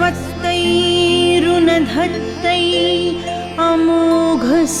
स्वस्तैरुनधत्तै अमोघस्वरूपे